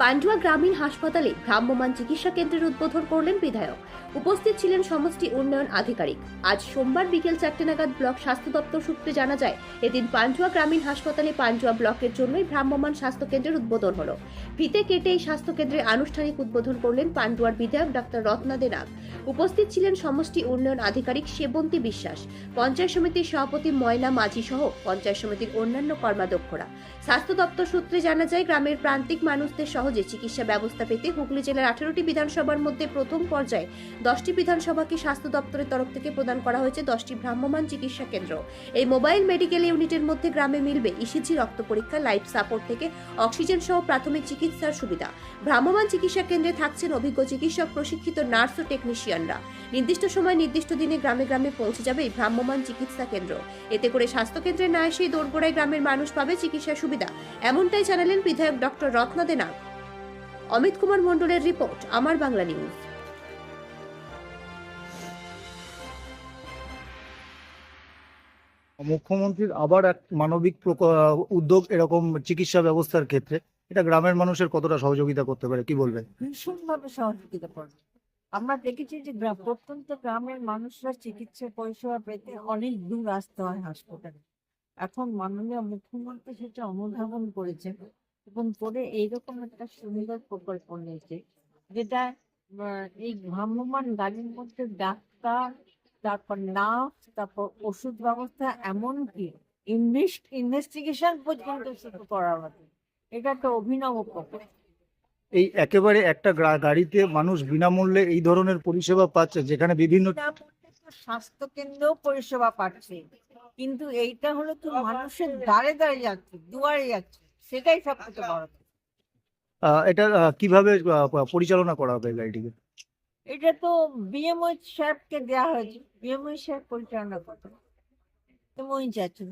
পান্ডুয়া গ্রামীণ হাসপাতালে ভ্রাম্যমান চিকিৎসা কেন্দ্রের উদ্বোধন করলেন বিধায়ক। উপস্থিত ছিলেন সমষ্টি উন্নয়ন আধিকারিক। আজ সোমবার বিকেল চারটে নাগাদ ব্লক স্বাস্থ্য দপ্তর সূত্রে জানা যায়, এদিন পান্ডুয়া গ্রামীণ হাসপাতালে পান্ডুয়া ব্লকের জন্যই ভ্রাম্যমান স্বাস্থ্য কেন্দ্রের উদ্বোধন হলো। ফিতে কেটে এই স্বাস্থ্য কেন্দ্রের আনুষ্ঠানিক উদ্বোধন করলেন পান্ডুয়ার বিধায়ক ডক্টর রত্না দে নাগ। উপস্থিত ছিলেন সমষ্টি উন্নয়ন আধিকারিক সেবন্তী বিশ্বাস, পঞ্চায়েত সমিতির সভাপতি ময়না মাঝি সহ পঞ্চায়েত সমিতির অন্যান্য কর্মাধ্যক্ষরা। স্বাস্থ্য দপ্তর সূত্রে জানা যায়, গ্রামের প্রান্তিক মানুষদের সহজে চিকিৎসা ব্যবস্থা পেতে হুগলি জেলার আঠারোটি বিধানসভার মধ্যে প্রথম পর্যায়ে দশটি বিধানসভাকে স্বাস্থ্য দপ্তরের তরফ থেকে প্রদান করা হয়েছে দশটি ভ্রাম্যমাণ চিকিৎসা কেন্দ্র। এই মোবাইল মেডিকেল ইউনিটের মধ্যে গ্রামে মিলবে ইসিজি রক্ত পরীক্ষা, লাইফ সাপোর্ট থেকে অক্সিজেন সহ প্রাথমিক চিকিৎসার সুবিধা। ভ্রাম্যমাণ চিকিৎসা কেন্দ্রে থাকছেন অভিজ্ঞ চিকিৎসক, প্রশিক্ষিত নার্স ও টেকনিশিয়ানরা। নির্দিষ্ট সময়, নির্দিষ্ট দিনে গ্রামে গ্রামে পৌঁছে যাবে এই ভ্রাম্যমাণ চিকিৎসা কেন্দ্র। এতে করে স্বাস্থ্যকেন্দ্রে না এসেই দোরগোড়ায় গ্রামের মানুষ পাবে চিকিৎসা সুবিধা। এমনটাই জানালেন বিধায়ক ডক্টর রত্না দে নাগ অমিত কুমার মণ্ডলের রিপোর্ট আমার বাংলা নিউজ। মুখ্যমন্ত্রীর আবার এক মানবিক উদ্যোগ এরকম চিকিৎসা ব্যবস্থার ক্ষেত্রে এটা গ্রামের মানুষের কতটা সহযোগিতা করতে পারে কি বলবেন? ভীষণভাবে সহযোগিতা করবে। আমরা দেখেছি যে গ্রাম প্রত্যন্ত গ্রামের মানুষরা চিকিৎসা পরিষেবা পেতে অনেক দূর আসতে হয় হাসপাতালে। এখন মাননীয় মুখ্যমন্ত্রী সেটা অনুধাবন করেছেন। এবং করে এইরকম একটা সুন্দর প্রকল্প নিয়েছে যেটা এই ভ্রাম্যমান গাড়ির মধ্যে ডাক্তার তারপর নার্স তারপর ওষুধ ব্যবস্থা এমনকি ইনভেস্ট ইনভেস্টিগেশন পর্যন্ত শুরু করা হবে এটা একটা অভিনব প্রকল্প। এই একেবারে একটা গাড়িতে মানুষ বিনামূল্যে এই ধরনের পরিষেবা পাচ্ছে যেখানে বিভিন্ন স্বাস্থ্য কেন্দ্রেও পরিষেবা পাচ্ছে। কিন্তু এইটা হলো তো মানুষের দ্বারে দ্বারে যাচ্ছে দুয়ারে যাচ্ছে। সেটাই সব থেকে বড় আহ, এটা কীভাবে আহ, পরিচালনা করা হবে গাড়িটিকে? এটা তো বিএমওই সাহেবকে দেওয়া হয়েছে। বিএমওই সাহেব পরিচালনা করতে তো মই যাচ্ছেন